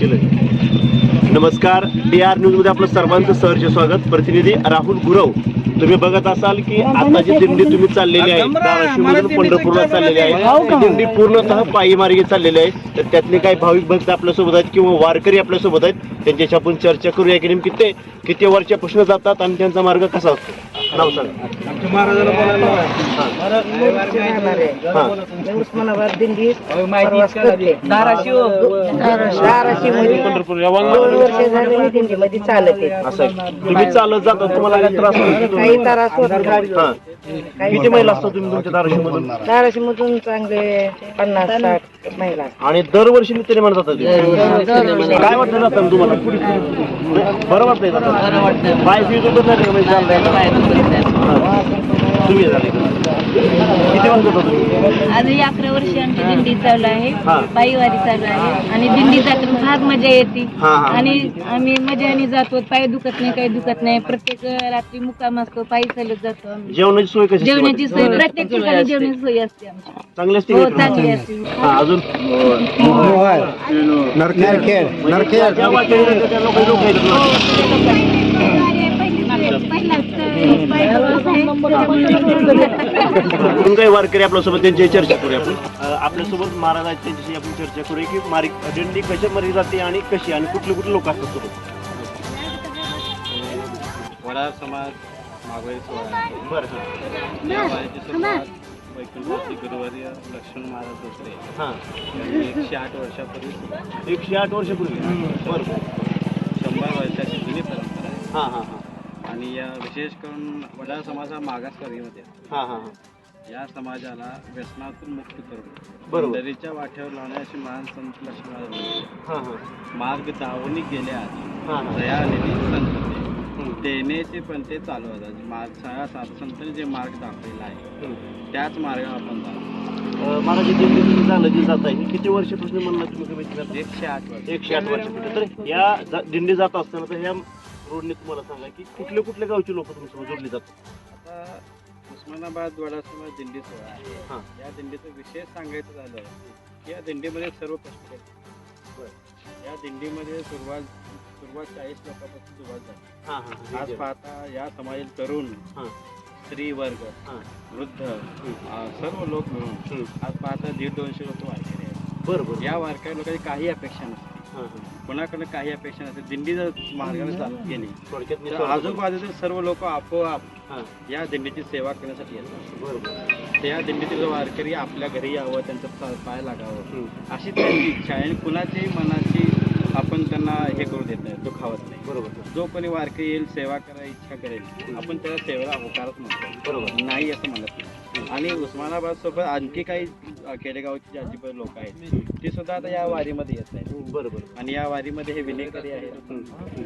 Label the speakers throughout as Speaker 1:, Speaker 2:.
Speaker 1: केलं नमस्कार D R न्यूजमध्ये आपलं सर्वांचं सहर्ष स्वागत. प्रतिनिधी राहुल गुरव तुम्ही बघत असाल की आता जी दिंडी तुम्ही चाललेली आहे धाराशिवमधून पंढरपूरला चाललेली आहे. ती दिंडी पूर्णतः पायी मार्गे चाललेली आहे. तर त्यातले काही भाविक भक्त आपल्यासोबत आहेत किंवा वारकरी आपल्यासोबत आहेत त्यांच्याशी आपण चर्चा करूया की नेमकी ते किती वर्षापासून जातात आणि त्यांचा मार्ग कसा असतो? नाव सांग.
Speaker 2: उस्मानाबाद दिंडी धाराशिव धाराशिव.
Speaker 1: पंढरपूर
Speaker 2: दोन वर्ष झाले मी दिंडीमध्ये चालत आहे.
Speaker 1: तुम्ही चालत जाता तुम्हाला काही त्रास
Speaker 2: काही त्रास होत
Speaker 1: किती महिला असतात तुम्ही तुमच्या
Speaker 2: धाराशिव मधून चांगले पन्नास साठ महिला
Speaker 1: आणि दरवर्षी नित्याने म्हणत जातात. काय वाटतं जाताना तुम्हाला? बरं वाटतंय पाय फीज होतं तुम्ही झाले? किती वाजता जाता तुम्ही?
Speaker 3: आजही अकरा वर्षी आमची दिंडी चालू आहे.
Speaker 1: हा.
Speaker 3: पायीवारी चालू आहे. आणि दिंडी जाताना फार मजा येते.
Speaker 1: हा, हा.
Speaker 3: आणि आम्ही मजाने जातो. पाय दुखत नाही काही दुखत नाही. प्रत्येक रात्री मुक्काम असतो पायी चालत जातो
Speaker 1: जेवणाची सोय कशी असते
Speaker 3: जेवणाची सोय? प्रत्येक ठिकाणी जेवणाची सोय असते आमची.
Speaker 1: चांगली असते
Speaker 3: हो? चांगली असते.
Speaker 1: हा अजून? ज्या वाटेने जातात ना. अजून काही वारकरी आपल्यासोबत त्यांची चर्चा करूया आपण. आपल्यासोबत महाराज आहेत त्यांच्याशी आपण चर्चा करूया की मारी दिंडी कशा मध्ये जाते आणि कशी आणि कुठले कुठले लोक असतात सोबत?
Speaker 4: वडा समाज
Speaker 1: बरं
Speaker 4: वैकुंठवासी गुरुवर्य लक्ष्मण महाराज दुसरे.
Speaker 1: हां.
Speaker 4: एकशे आठ वर्षापूर्वी.
Speaker 1: एकशे आठ वर्षापूर्वी. बरं.
Speaker 4: शंभर वर्षाची जुनी परंपरा आहे.
Speaker 1: हां हां.
Speaker 4: आणि या विशेष करून वडा समाज हा मागासवर्गीयमध्ये आहे.
Speaker 1: हां हां हां
Speaker 4: या समाजाला व्यसनातून मुक्त करून
Speaker 1: बरोबर.
Speaker 4: पंढरीच्या वाटेवर लावण्याची महान संत लक्ष्मण.
Speaker 1: हां हां
Speaker 4: मार्ग दावणी गेल्या आधी
Speaker 1: हां हां
Speaker 4: दयालेली संत.
Speaker 1: हम्म.
Speaker 4: देण्याचे पण ते चालू होतात मार्ग सगळ्या साधू संतांनी जे मार्ग दाखवलेला आहे
Speaker 1: हम्म.
Speaker 4: त्याच मार्गावर आपण
Speaker 1: अं, मला जे तुम्ही झालं जे जात आहे हे किती वर्षापासून म्हणलं तुम्ही कमीत कमी
Speaker 4: एकशे आठ वर्ष
Speaker 1: एकशे आठ वर्षापूर्वी तर या जा- दिंडी जात असताना तर ह्या रोडने तुम्हाला सांगा की कुठले कुठले गावचे लोक तुमच्यासोबत जोडली जातात?
Speaker 4: आता उस्मानाबाद वडासमाज दिंडी सोहळा आहे.
Speaker 1: हां.
Speaker 4: या दिंडीचं विशेष सांगायचं झालं की या दिंडीमध्ये सर्व कष्ट या दिंडीमध्ये सुरुवात सुरुवात चाळीस लोकांपासून सुरुवात झाली.
Speaker 1: हां हां
Speaker 4: आज पाहता या समाजातील तरुण
Speaker 1: हां.
Speaker 4: स्त्री वर्ग
Speaker 1: हां.
Speaker 4: वृद्ध अं, सर्व लोक मिळून
Speaker 1: हम्म.
Speaker 4: आज पाहता दीड दोनशे लोक वारकरी आहेत.
Speaker 1: बरं बरं.
Speaker 4: या वारकरी लोकांची काही अपेक्षा नसते कोणाकडे काही अपेक्षा नसते दिंडी जर मार्गाने चालत गेली
Speaker 1: थोडक्यात.
Speaker 4: आजूबाजूचे सर्व लोक आपोआप या दिंडीची सेवा करण्यासाठी येतात.
Speaker 1: बरं बरं
Speaker 4: त्या दिंडीतील वारकरी आपल्या घरी यावं त्यांचं पाय लागावं. अशी त्यांची इच्छा आहे आणि कुणाच्याही मनाची आपण त्यांना हे करू देत नाही दुखावत नाही.
Speaker 1: बरोबर.
Speaker 4: जो कोणी वारकरी येईल सेवा करायची इच्छा करेल आपण त्याला सेवेला होकारच म्हणतो.
Speaker 1: बरोबर.
Speaker 4: नाही असं म्हणत नाही. आणि उस्मानाबाद सोबत आणखी काही खेडेगावची जी अजिबात लोक आहेत ती सुद्धा आता या वारीमध्ये येत आहेत
Speaker 1: बरं बरं
Speaker 4: आणि या वारीमध्ये हे विनेकरी आहेत.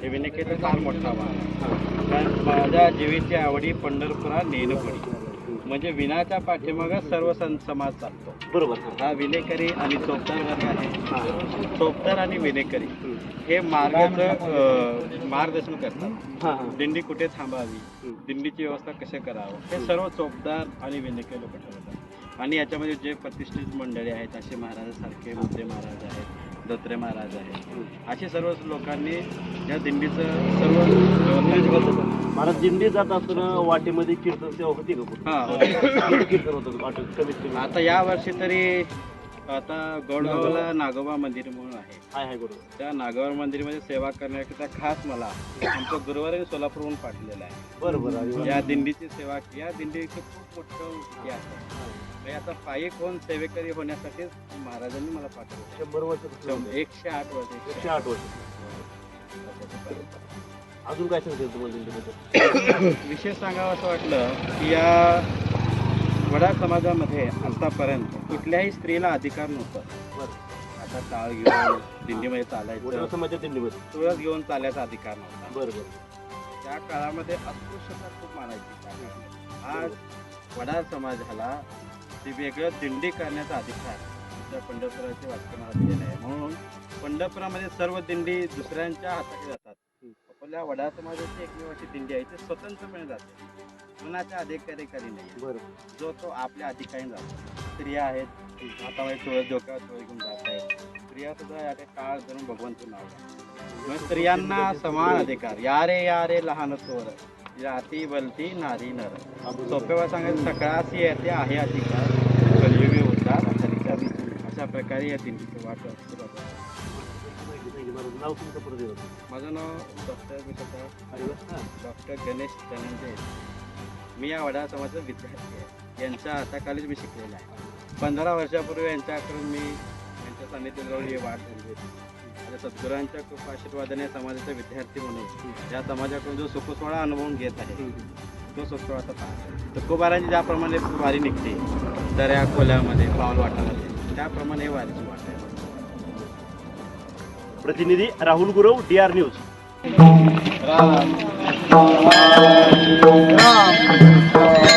Speaker 4: हे. विनेकरी फार मोठा.
Speaker 1: हां
Speaker 4: कारण माझ्या जीवेची आवडी पंढरपुरा नेणं पडी म्हणजे विनाच्या पाठीमागं सर्व सं समाज चालतो.
Speaker 1: बरोबर. हां
Speaker 4: विनेकरी आणि चोपदार वर्ग आहे.
Speaker 1: हां.
Speaker 4: चोपदार आणि विनेकरी हे. मार्गाचं मार्गदर्शन करतात. दिंडी कुठे थांबावी? दिंडीची व्यवस्था कशी करावं? हे. सर्व चोपदार आणि विनेकरी लोक ठरवतात. आणि याच्यामध्ये जे प्रतिष्ठित मंडळी आहेत असे महाराजासारखे मुद्दे महाराज आहेत दत्रे महाराज आहेत असे सर्व लोकांनी या दिंडीचं सर्व
Speaker 1: मला दिंडी जात असताना वाटेमध्ये कीर्तन सेवा होती का?
Speaker 4: हा
Speaker 1: कीर्तन होतं? वाटेत कमीत कमी.
Speaker 4: आता या वर्षी तरी आता गोडगावला नागोबा. मंदिर म्हणून आहे.
Speaker 1: हाय हाय बरोबर.
Speaker 4: त्या नागोबा मंदिरमध्ये सेवा करण्याकरिता खास मला आमचं गुरुवारी सोलापूरहून पाठवलेलं आहे.
Speaker 1: बरं बरं अरे वा.
Speaker 4: या दिंडीची सेवा या दिंडीचं खूप मोठं आहे. म्हणजे आता पायी कोण सेवेकरी होण्यासाठीच महाराजांनी मला पाठवलं.
Speaker 1: शंभर वर्ष
Speaker 4: एकशे आठ वर्ष.
Speaker 1: एकशे आठ वर्ष. अजून काय सांगते तुम्हाला
Speaker 4: विशेष सांगावं असं वाटलं की या वडा समाजामध्ये आतापर्यंत कुठल्याही स्त्रीला अधिकार नव्हता.
Speaker 1: बरं.
Speaker 4: आता टाळ घेऊन दिंडीमध्ये चालायचं.
Speaker 1: दिंडीमध्ये.
Speaker 4: तुळस घेऊन चालायचा अधिकार नव्हता.
Speaker 1: बरं बरं.
Speaker 4: त्या काळामध्ये अस्पृश्यता खूप मानायची. आज वडा समाजाला ते वेगळं दिंडी करण्याचा अधिकार त्या पंढरपुराचे मला दिलेलं आहे. म्हणून पंढरपुरामध्ये सर्व दिंडी दुसऱ्यांच्या हाताने जातात. आपल्या वडा समाजाची एकमेव अशी दिंडी आहे. ती स्वतंत्रपणे जाते. कुणाच्या अधिकारी नाही.
Speaker 1: बरं
Speaker 4: जो तो आपल्या अधिकारी जातो. स्त्रिया आहेत. हातामध्ये तुळस डोक्यावर तुळस घेऊन जात आहेत. स्त्रिया सुद्धा या काळ धरून भगवंत नाव स्त्रियांना समान अधिकार. या रे या रे लहान थोर जाती बलती नारी नर सोप्या वेळा सांगायचं सकाळाशी येते आहे अधिकार कलियुगी उद्धार हरीचा विजय. अशा प्रकारे या दिंडीची वाट सुरू होते.
Speaker 1: नाव तुमचं परत येऊ.
Speaker 4: माझं नाव डॉक्टर. डॉक्टर गणेश धनंजय मी या वडा समाजाचा विद्यार्थी आहे यांच्या हाताखालीच मी शिकलेला आहे पंधरा वर्षापूर्वी यांच्याकडून मी यांच्या सानिध्यात जाऊन ही वाट आणि सद्गुरांच्या कृपा आशीर्वादाने समाजाचा विद्यार्थी म्हणून या समाजाकडून जो सुखसोळा अनुभवून घेत आहे तो सुखसोळाचा आता पाहतो तुकोबारांची ज्याप्रमाणे वारी निघते दर्या खोल्यामध्ये पाऊल वाटामध्ये त्याप्रमाणे वारीची वाट आहे
Speaker 1: प्रतिनिधी Rahul Gurav D R news.
Speaker 5: Ram. Ram.